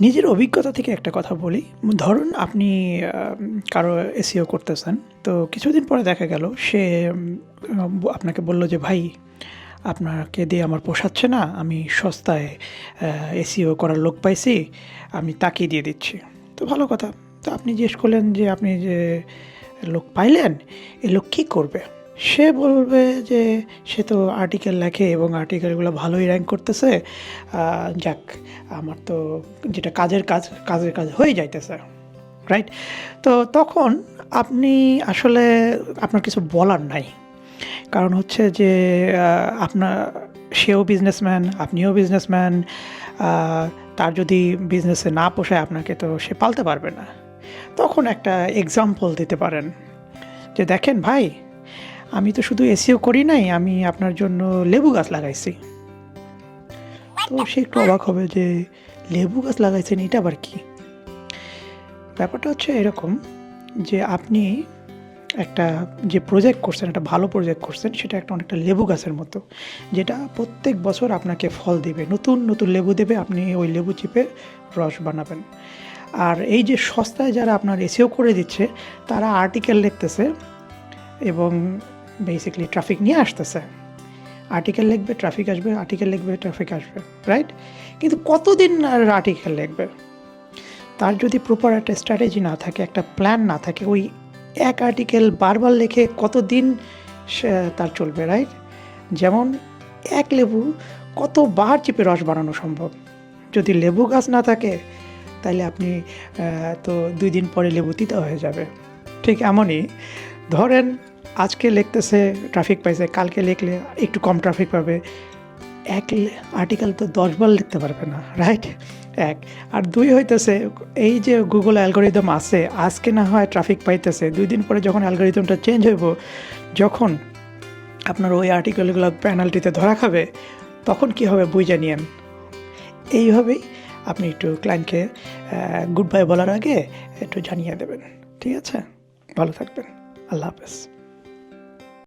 নিজের অভিজ্ঞতা থেকে একটা কথা বলি। ধরুন আপনি কারও এসিও করতেছেন, তো কিছুদিন পরে দেখা গেল, সে আপনাকে বলল যে, ভাই, আপনাকে দিয়ে আমার পোষাচ্ছে না, আমি সস্তায় এসিও করার লোক পাইছি, আমি তাকেই দিয়ে দিচ্ছি। তো ভালো কথা। তো আপনি জিজ্ঞেস করলেন যে, আপনি যে, লোক পাইলেন, এ লোক কী করবে? সে বলবে যে সে তো আর্টিকেল লেখে এবং আর্টিকেলগুলো ভালোই র্যাঙ্ক করতেছে। যাক, আমার তো যেটা কাজের কাজ কাজের কাজ হয়ে যাইতেছে রাইট তো তখন আপনি আসলে আপনার কিছু বলার নাই। কারণ হচ্ছে যে আপনার, সেও বিজনেসম্যান আপনিও বিজনেসম্যান তার যদি বিজনেসে না পোষায় আপনাকে তো সে পালতে পারবে না। তখন একটা এক্সাম্পল দিতে পারেন। যে দেখেন ভাই আমি তো শুধু এসিও করি নাই, আমি আপনার জন্য লেবু গাছ লাগাইছি। তো সে একটু অবাক হবে যে, লেবু গাছ লাগাইছেন, এটা আবার কি? ব্যাপারটা হচ্ছে এরকম যে, আপনি একটা যে প্রজেক্ট করছেন, একটা ভালো প্রজেক্ট করছেন, সেটা একটা অনেকটা লেবু গাছের মতো, যেটা প্রত্যেক বছর আপনাকে ফল দেবে, নতুন নতুন লেবু দেবে, আপনি ওই লেবু চিপে রস বানাবেন। আর এই যে সস্তায় যারা আপনার এসিও করে দিচ্ছে, তারা আর্টিকেল লিখতেছে এবং বেসিক্যালি ট্রাফিক নিয়ে আসতেছে। আর্টিকেল লিখবে ট্রাফিক আসবে আর্টিকেল লিখবে ট্রাফিক আসবে রাইট কিন্তু কতদিন আর আর্টিকেল লিখবে? তার যদি প্রপার একটা স্ট্র্যাটেজি না থাকে, একটা প্ল্যান না থাকে, ওই এক আর্টিকেল বারবার লেখে কতদিন তার চলবে রাইট যেমন এক লেবু কতবার চেপে রস বানানো সম্ভব? যদি লেবু গাছ না থাকে তাহলে আপনি তো দুই দিন পরে লেবু তিতা হয়ে যাবে। ঠিক এমনই, ধরেন আজকে লিখতেছে ট্রাফিক পাইছে, কালকে লিখলে একটু কম ট্রাফিক পাবে। এক আর্টিকেল তো দশবার লিখতে পারবে না রাইট এক। আর দুই হইতেছে, এই যে গুগল অ্যালগোরিদম আছে, আজকে না হয় ট্রাফিক পাইতেছে, দুই দিন পরে যখন অ্যালগোরিদমটা চেঞ্জ হইব, যখন আপনার ওই আর্টিকেলগুলো পেনাল্টিতে ধরা খাবে, তখন কি হবে বুঝে নিয়েন। এইভাবেই আপনি একটু ক্লায়েন্টকে গুড বাই বলার আগে একটু জানিয়ে দেবেন, ঠিক আছে? ভালো থাকবেন, আল্লাহ হাফেজ।